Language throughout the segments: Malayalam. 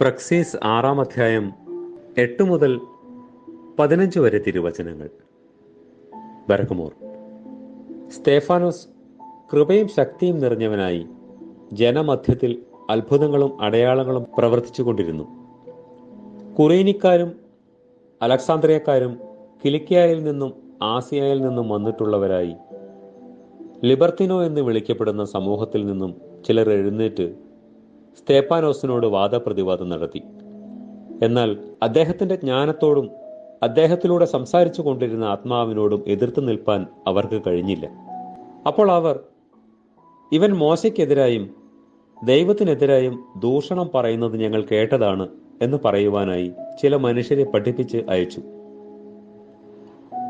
പ്രക്സീസ് ആറാം അധ്യായം എട്ട് മുതൽ പതിനഞ്ച് വരെ തിരുവചനങ്ങൾ. ബരക്കുമോർ സ്തേഫാനോസ് കൃപയും ശക്തിയും നിറഞ്ഞവനായി ജനമധ്യത്തിൽ അത്ഭുതങ്ങളും അടയാളങ്ങളും പ്രവർത്തിച്ചുകൊണ്ടിരുന്നു. കുറേനിക്കാരും അലക്സാന്ദ്രിയക്കാരും കിലിക്കിയായിൽ നിന്നും ആസിയയിൽ നിന്നും വന്നിട്ടുള്ളവരായി ലിബർത്തിനോ എന്ന് വിളിക്കപ്പെടുന്ന സമൂഹത്തിൽ നിന്നും ചിലർ എഴുന്നേറ്റ് സ്തേപ്പാനോസിനോട് വാദപ്രതിവാദം നടത്തി. എന്നാൽ അദ്ദേഹത്തിന്റെ ജ്ഞാനത്തോടും അദ്ദേഹത്തിലൂടെ സംസാരിച്ചു കൊണ്ടിരുന്ന ആത്മാവിനോടും എതിർത്ത് നിൽപ്പാൻ അവർക്ക് കഴിഞ്ഞില്ല. അപ്പോൾ അവർ ഇവൻ മോശയ്ക്കെതിരായും ദൈവത്തിനെതിരായും ദൂഷണം പറയുന്നത് ഞങ്ങൾ കേട്ടതാണ് എന്ന് പറയുവാനായി ചില മനുഷ്യരെ പഠിപ്പിച്ച് അയച്ചു.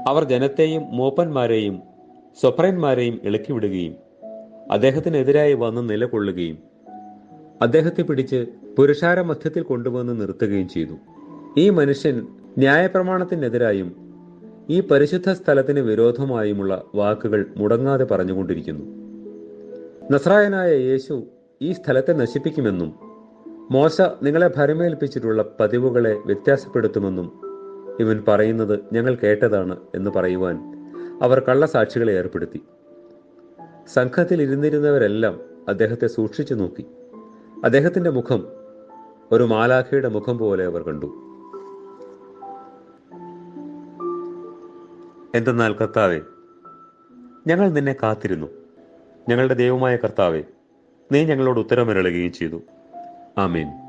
അവർ ജനത്തെയും മൂപ്പന്മാരെയും സ്വപ്രന്മാരെയും ഇളക്കിവിടുകയും അദ്ദേഹത്തിനെതിരായി വന്ന് നിലകൊള്ളുകയും അദ്ദേഹത്തെ പിടിച്ച് പുരുഷാര മധ്യത്തിൽ കൊണ്ടുവന്ന് നിർത്തുകയും ചെയ്തു. ഈ മനുഷ്യൻ ന്യായപ്രമാണത്തിനെതിരായും ഈ പരിശുദ്ധ സ്ഥലത്തിന് വിരോധമായുമുള്ള വാക്കുകൾ മുടങ്ങാതെ പറഞ്ഞുകൊണ്ടിരിക്കുന്നു. നസ്രായനായ യേശു ഈ സ്ഥലത്തെ നശിപ്പിക്കുമെന്നും മോശ നിങ്ങളെ ഭരമേൽപ്പിച്ചിട്ടുള്ള പതിവുകളെ വ്യത്യാസപ്പെടുത്തുമെന്നും ഇവൻ പറയുന്നത് ഞങ്ങൾ കേട്ടതാണ് എന്ന് പറയുവാൻ അവർ കള്ളസാക്ഷികളെ ഏർപ്പെടുത്തി. സംഘത്തിൽ ഇരുന്നിരുന്നവരെല്ലാം അദ്ദേഹത്തെ സൂക്ഷിച്ചു നോക്കി. അദ്ദേഹത്തിന്റെ മുഖം ഒരു മാലാഖയുടെ മുഖം പോലെ അവർ കണ്ടു. എന്തെന്നാൽ കർത്താവെ ഞങ്ങൾ നിന്നെ കാത്തിരുന്നു. ഞങ്ങളുടെ ദൈവമായ കർത്താവെ നീ ഞങ്ങളോട് ഉത്തരമരളുകയും ചെയ്തു. ആമേൻ.